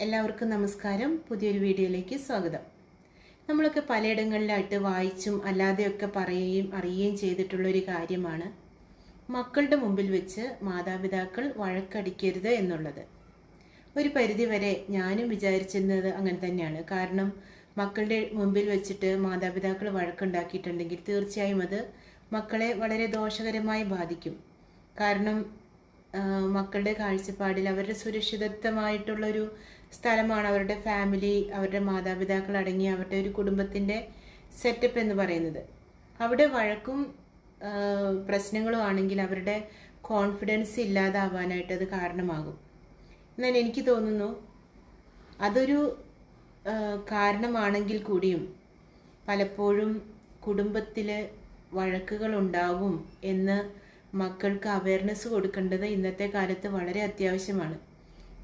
എല്ലാവർക്കും നമസ്കാരം. പുതിയൊരു വീഡിയോയിലേക്ക് സ്വാഗതം. നമ്മളൊക്കെ പലയിടങ്ങളിലായിട്ട് വായിച്ചും അല്ലാതെയൊക്കെ പറയുകയും അറിയുകയും ചെയ്തിട്ടുള്ള ഒരു കാര്യമാണ് മക്കളുടെ മുമ്പിൽ വെച്ച് മാതാപിതാക്കൾ വഴക്കടിക്കരുത് എന്നുള്ളത്. ഒരു പരിധിവരെ ഞാനും വിചാരിച്ചിരുന്നത് അങ്ങനെ തന്നെയാണ്. കാരണം മക്കളുടെ മുമ്പിൽ വെച്ചിട്ട് മാതാപിതാക്കൾ വഴക്കുണ്ടാക്കിയിട്ടുണ്ടെങ്കിൽ തീർച്ചയായും അത് മക്കളെ വളരെ ദോഷകരമായി ബാധിക്കും. കാരണം മക്കളുടെ കാഴ്ചപ്പാടിൽ അവരുടെ സുരക്ഷിതത്വമായിട്ടുള്ളൊരു സ്ഥലമാണ് അവരുടെ ഫാമിലി അവരുടെ മാതാപിതാക്കൾ അടങ്ങിയ അവരുടെ ഒരു കുടുംബത്തിന്റെ സെറ്റപ്പ് എന്ന് പറയുന്നത്. അവിടെ വഴക്കും പ്രശ്നങ്ങളും ആണെങ്കിൽ അവരുടെ കോൺഫിഡൻസ് ഇല്ലാതാവാനായിട്ട് അത് കാരണമാകും. എന്നാൽ എനിക്ക് തോന്നുന്നു അതൊരു കാരണമാണെങ്കിൽ കൂടിയും പലപ്പോഴും കുടുംബത്തിൽ വഴക്കുകൾ ഉണ്ടാകും എന്ന് മക്കൾക്ക് അവയർനെസ് കൊടുക്കേണ്ടത് ഇന്നത്തെ കാലത്ത് വളരെ അത്യാവശ്യമാണ്.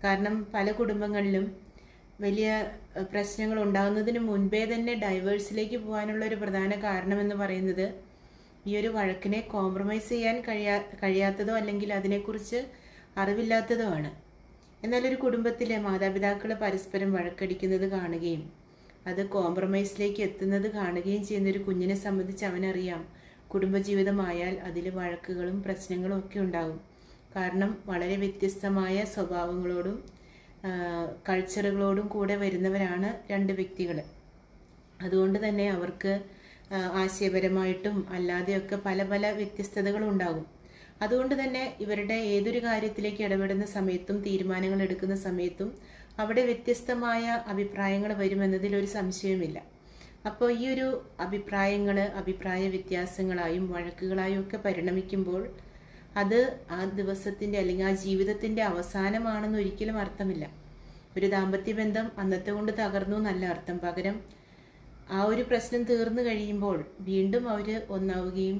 കാരണം പല കുടുംബങ്ങളിലും വലിയ പ്രശ്നങ്ങൾ ഉണ്ടാകുന്നതിന് മുൻപേ തന്നെ ഡൈവേഴ്സിലേക്ക് പോകാനുള്ള ഒരു പ്രധാന കാരണമെന്ന് പറയുന്നത് ഈ ഒരു വഴക്കിനെ കോംപ്രമൈസ് ചെയ്യാൻ കഴിയാ കഴിയാത്തതോ അല്ലെങ്കിൽ അതിനെക്കുറിച്ച് അറിവില്ലാത്തതോ ആണ്. എന്നാൽ ഒരു കുടുംബത്തിലെ മാതാപിതാക്കൾ പരസ്പരം വഴക്കടിക്കുന്നത് കാണുകയും അത് കോംപ്രമൈസിലേക്ക് എത്തുന്നത് കാണുകയും ചെയ്യുന്ന ഒരു കുഞ്ഞിനെ സംബന്ധിച്ച് അവനറിയാം. കുടുംബജീവിതമായാൽ അതിൽ വഴക്കുകളും പ്രശ്നങ്ങളും ഒക്കെ ഉണ്ടാകും. കാരണം വളരെ വ്യത്യസ്തമായ സ്വഭാവങ്ങളോടും കൾച്ചറുകളോടും കൂടെ വരുന്നവരാണ് രണ്ട് വ്യക്തികൾ അതുകൊണ്ട് തന്നെ അവർക്ക് ആശയപരമായിട്ടും അല്ലാതെയൊക്കെ പല പല വ്യത്യസ്തതകളും ഉണ്ടാകും. അതുകൊണ്ട് തന്നെ ഇവരുടെ ഏതൊരു കാര്യത്തിലേക്ക് ഇടപെടുന്ന സമയത്തും തീരുമാനങ്ങൾ എടുക്കുന്ന സമയത്തും അവിടെ വ്യത്യസ്തമായ അഭിപ്രായങ്ങൾ വരുമെന്നതിൽ ഒരു സംശയവുമില്ല. അപ്പോൾ ഈ ഒരു അഭിപ്രായങ്ങൾ അഭിപ്രായ വ്യത്യാസങ്ങളായും വഴക്കുകളായും ഒക്കെ പരിണമിക്കുമ്പോൾ അത് ആ ദിവസത്തിന്റെ അല്ലെങ്കിൽ ആ ജീവിതത്തിന്റെ അവസാനമാണെന്ന് ഒരിക്കലും അർത്ഥമില്ല. ഒരു ദാമ്പത്യ ബന്ധം അന്നത്തെ കൊണ്ട് തകർന്നു എന്നല്ല അർത്ഥം. പകരം ആ ഒരു പ്രശ്നം തീർന്നു കഴിയുമ്പോൾ വീണ്ടും അവർ ഒന്നാവുകയും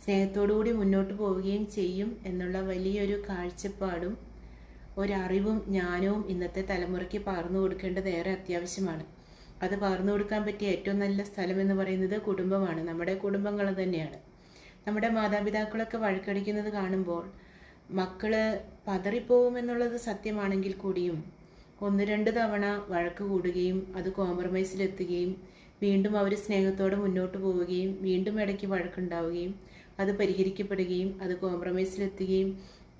സ്നേഹത്തോടുകൂടി മുന്നോട്ട് പോവുകയും ചെയ്യും എന്നുള്ള വലിയൊരു കാഴ്ചപ്പാടും ഒരറിവും ജ്ഞാനവും ഇന്നത്തെ തലമുറയ്ക്ക് പകർന്നു കൊടുക്കേണ്ടത് ഏറെ അത്യാവശ്യമാണ്. അത് പകർന്നു കൊടുക്കാൻ പറ്റിയ ഏറ്റവും നല്ല സ്ഥലം എന്ന് പറയുന്നത് കുടുംബമാണ്. നമ്മുടെ കുടുംബങ്ങൾ തന്നെയാണ്. നമ്മുടെ മാതാപിതാക്കളൊക്കെ വഴക്കടിക്കുന്നത് കാണുമ്പോൾ മക്കൾ പതറിപ്പോകുമെന്നുള്ളത് സത്യമാണെങ്കിൽ കൂടിയും ഒന്ന് രണ്ട് തവണ വഴക്ക് കൂടുകയും അത് കോംപ്രമൈസിലെത്തുകയും വീണ്ടും അവർ സ്നേഹത്തോടെ മുന്നോട്ട് പോവുകയും വീണ്ടും ഇടയ്ക്ക് വഴക്കുണ്ടാവുകയും അത് പരിഹരിക്കപ്പെടുകയും അത് കോംപ്രമൈസിലെത്തുകയും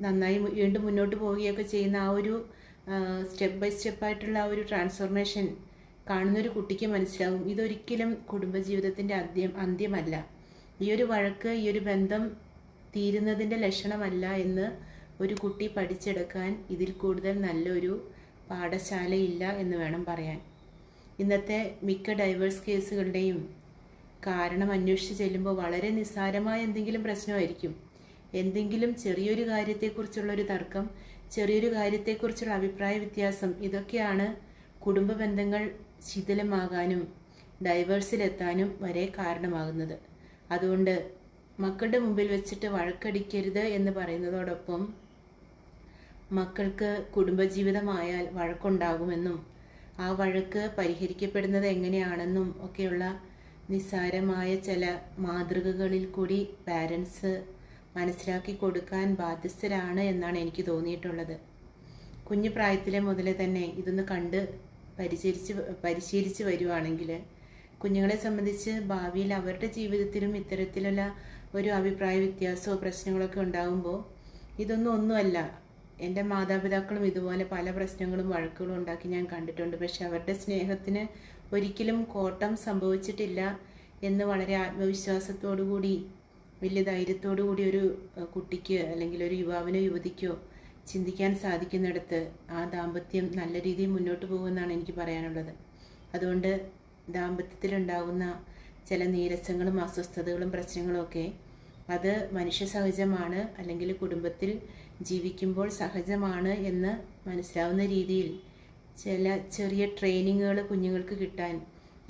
നന്നായി വീണ്ടും മുന്നോട്ട് പോവുകയൊക്കെ ചെയ്യുന്ന ആ ഒരു സ്റ്റെപ്പ് ബൈ സ്റ്റെപ്പായിട്ടുള്ള ആ ഒരു ട്രാൻസ്ഫോർമേഷൻ കാണുന്നൊരു കുട്ടിക്ക് മനസ്സിലാവും ഇതൊരിക്കലും കുടുംബജീവിതത്തിന്റെ അന്ത്യം അന്ത്യമല്ല. ഈ ഒരു വഴക്ക് ഈ ഒരു ബന്ധം തീരുന്നതിന്റെ ലക്ഷണമല്ല എന്ന് ഒരു കുട്ടി പഠിച്ചെടുക്കാൻ ഇതിൽ കൂടുതൽ നല്ലൊരു പാഠശാലയില്ല എന്ന് വേണം പറയാൻ. ഇന്നത്തെ മിക്ക ഡൈവേഴ്സ് കേസുകളുടെയും കാരണം അന്വേഷിച്ച് ചെല്ലുമ്പോൾ വളരെ നിസ്സാരമായ എന്തെങ്കിലും പ്രശ്നമായിരിക്കും. എന്തെങ്കിലും ചെറിയൊരു കാര്യത്തെക്കുറിച്ചുള്ള ഒരു തർക്കം ചെറിയൊരു കാര്യത്തെക്കുറിച്ചുള്ള അഭിപ്രായ വ്യത്യാസം ഇതൊക്കെയാണ് കുടുംബ ബന്ധങ്ങൾ ശിഥിലമാകാനും ഡൈവേഴ്സിലെത്താനും വരെ കാരണമാകുന്നത്. അതുകൊണ്ട് മക്കളുടെ മുമ്പിൽ വെച്ചിട്ട് വഴക്കടിക്കരുത് എന്ന് പറയുന്നതോടൊപ്പം മക്കൾക്ക് കുടുംബജീവിതമായാൽ വഴക്കുണ്ടാകുമെന്നും ആ വഴക്ക് പരിഹരിക്കപ്പെടുന്നത് എങ്ങനെയാണെന്നും ഒക്കെയുള്ള നിസ്സാരമായ ചില മാതൃകകളിൽ കൂടി പാരൻസ് മനസ്സിലാക്കി കൊടുക്കാൻ ബാധ്യസ്ഥരാണ് എന്നാണ് എനിക്ക് തോന്നിയിട്ടുള്ളത്. കുഞ്ഞു പ്രായത്തിലെ മുതലേ തന്നെ ഇതൊന്ന് കണ്ട് പരിചരിച്ച് പരിശീലിച്ച് വരുവാണെങ്കിൽ കുഞ്ഞുങ്ങളെ സംബന്ധിച്ച് ഭാവിയിൽ അവരുടെ ജീവിതത്തിലും ഇത്തരത്തിലുള്ള ഒരു അഭിപ്രായ വ്യത്യാസമോ പ്രശ്നങ്ങളൊക്കെ ഉണ്ടാകുമ്പോൾ ഇതൊന്നും ഒന്നുമല്ല. എന്റെ മാതാപിതാക്കളും ഇതുപോലെ പല പ്രശ്നങ്ങളും വഴക്കുകളും ഉണ്ടാക്കി ഞാൻ കണ്ടിട്ടുണ്ട്. പക്ഷെ അവരുടെ സ്നേഹത്തിന് ഒരിക്കലും കോട്ടം സംഭവിച്ചിട്ടില്ല എന്ന് വളരെ ആത്മവിശ്വാസത്തോടു കൂടി വലിയ ധൈര്യത്തോടു കൂടി ഒരു കുട്ടിക്ക് അല്ലെങ്കിൽ ഒരു യുവാവിനോ യുവതിക്കോ ചിന്തിക്കാൻ സാധിക്കുന്നിടത്ത് ആ ദാമ്പത്യം നല്ല രീതിയിൽ മുന്നോട്ട് പോകുമെന്നാണ് എനിക്ക് പറയാനുള്ളത്. അതുകൊണ്ട് ദാമ്പത്യത്തിലുണ്ടാകുന്ന ചില നീരസങ്ങളും അസ്വസ്ഥതകളും പ്രശ്നങ്ങളുമൊക്കെ അത് മനുഷ്യ സഹജമാണ് അല്ലെങ്കിൽ കുടുംബത്തിൽ ജീവിക്കുമ്പോൾ സഹജമാണ് എന്ന് മനസ്സിലാവുന്ന രീതിയിൽ ചില ചെറിയ ട്രെയിനിങ്ങുകൾ കുഞ്ഞുങ്ങൾക്ക് കിട്ടാൻ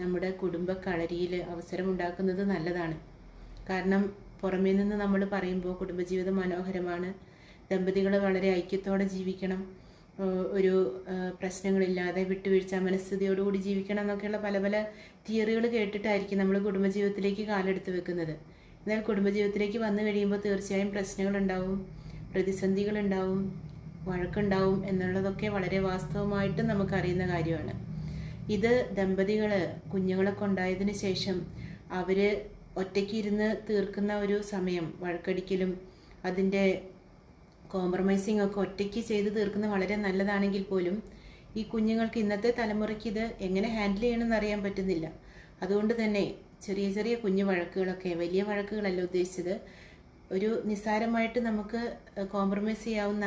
നമ്മുടെ കുടുംബ കളരിയിൽ അവസരമുണ്ടാക്കുന്നത് നല്ലതാണ്. കാരണം പുറമേ നിന്ന് നമ്മൾ പറയുമ്പോൾ കുടുംബജീവിതം മനോഹരമാണ്. ദമ്പതികൾ വളരെ ഐക്യത്തോടെ ജീവിക്കണം. ഒരു പ്രശ്നങ്ങളില്ലാതെ വിട്ടുവീഴ്ച മനസ്ഥിതിയോടുകൂടി ജീവിക്കണം എന്നൊക്കെയുള്ള പല പല തിയറികൾ കേട്ടിട്ടായിരിക്കും നമ്മൾ കുടുംബജീവിതത്തിലേക്ക് കാലെടുത്ത് വെക്കുന്നത്. എന്നാൽ കുടുംബജീവിതത്തിലേക്ക് വന്നു കഴിയുമ്പോൾ തീർച്ചയായും പ്രശ്നങ്ങളുണ്ടാവും പ്രതിസന്ധികളുണ്ടാവും വഴക്കുണ്ടാവും എന്നുള്ളതൊക്കെ വളരെ വാസ്തവമായിട്ട് നമുക്കറിയുന്ന കാര്യമാണ്. ഇത് ദമ്പതികൾ കുഞ്ഞുങ്ങളൊക്കെ ഉണ്ടായതിനു ശേഷം അവർ ഒറ്റയ്ക്ക് ഇരുന്ന് തീർക്കുന്ന ഒരു സമയം വഴക്കടിക്കലും അതിന്റെ കോംപ്രമൈസിങ് ഒക്കെ ഒറ്റയ്ക്ക് ചെയ്ത് തീർക്കുന്നത് വളരെ നല്ലതാണെങ്കിൽ പോലും ഈ കുഞ്ഞുങ്ങൾക്ക് ഇന്നത്തെ തലമുറയ്ക്ക് ഇത് എങ്ങനെ ഹാൻഡിൽ ചെയ്യണമെന്ന് അറിയാൻ പറ്റുന്നില്ല. അതുകൊണ്ട് തന്നെ ചെറിയ ചെറിയ കുഞ്ഞു വഴക്കുകളൊക്കെ വലിയ വഴക്കുകളല്ല ഉദ്ദേശിച്ചത്. ഒരു നിസ്സാരമായിട്ട് നമുക്ക് കോംപ്രമൈസ് ചെയ്യാവുന്ന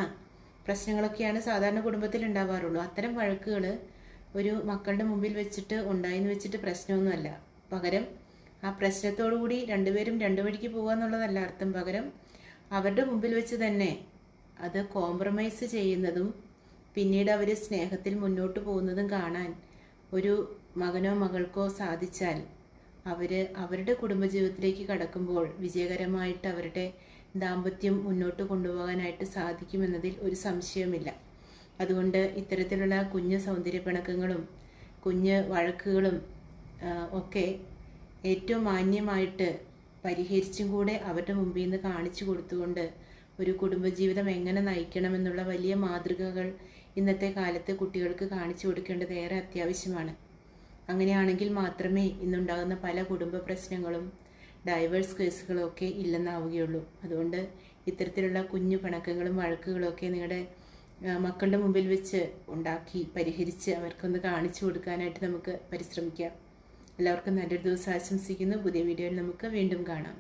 പ്രശ്നങ്ങളൊക്കെയാണ് സാധാരണ കുടുംബത്തിൽ ഉണ്ടാവാറുള്ളൂ. അത്തരം വഴക്കുകൾ ഒരു മക്കളുടെ മുമ്പിൽ വെച്ചിട്ട് ഉണ്ടായെന്ന് വെച്ചിട്ട് പ്രശ്നമൊന്നുമല്ല. പകരം ആ പ്രശ്നത്തോടു കൂടി രണ്ടുപേരും രണ്ടു വഴിക്ക് പോകുക എന്നുള്ളതല്ല അർത്ഥം. പകരം അവരുടെ മുമ്പിൽ വെച്ച് തന്നെ അത് കോംപ്രമൈസ് ചെയ്യുന്നതും പിന്നീട് അവർ സ്നേഹത്തിൽ മുന്നോട്ട് പോകുന്നതും കാണാൻ ഒരു മകനോ മകൾക്കോ സാധിച്ചാൽ അവർ അവരുടെ കുടുംബജീവിതത്തിലേക്ക് കടക്കുമ്പോൾ വിജയകരമായിട്ട് അവരുടെ ദാമ്പത്യം മുന്നോട്ട് കൊണ്ടുപോകാനായിട്ട് സാധിക്കുമെന്നതിൽ ഒരു സംശയവുമില്ല. അതുകൊണ്ട് ഇത്തരത്തിലുള്ള കുഞ്ഞ് സൗന്ദര്യ പിണക്കങ്ങളും കുഞ്ഞ് വഴക്കുകളും ഒക്കെ ഏറ്റവും മാന്യമായിട്ട് പരിഹരിച്ചും കൂടെ അവരുടെ മുമ്പിൽ നിന്ന് കാണിച്ചു കൊടുത്തുകൊണ്ട് ഒരു കുടുംബജീവിതം എങ്ങനെ നയിക്കണമെന്നുള്ള വലിയ മാതൃകകൾ ഇന്നത്തെ കാലത്ത് കുട്ടികൾക്ക് കാണിച്ചു കൊടുക്കേണ്ടത് ഏറെ അത്യാവശ്യമാണ്. അങ്ങനെയാണെങ്കിൽ മാത്രമേ ഇന്നുണ്ടാകുന്ന പല കുടുംബ പ്രശ്നങ്ങളും ഡൈവേഴ്സ് കേസുകളും ഒക്കെ ഇല്ലെന്നാവുകയുള്ളൂ. അതുകൊണ്ട് ഇത്തരത്തിലുള്ള കുഞ്ഞു പിണക്കങ്ങളും വഴക്കുകളും ഒക്കെ നിങ്ങളുടെ മക്കളുടെ മുമ്പിൽ വെച്ച് ഉണ്ടാക്കി പരിഹരിച്ച് അവർക്കൊന്ന് കാണിച്ചു കൊടുക്കാനായിട്ട് നമുക്ക് പരിശ്രമിക്കാം. എല്ലാവർക്കും നല്ലൊരു ദിവസം ആശംസിക്കുന്നു. പുതിയ വീഡിയോയിൽ നമുക്ക് വീണ്ടും കാണാം.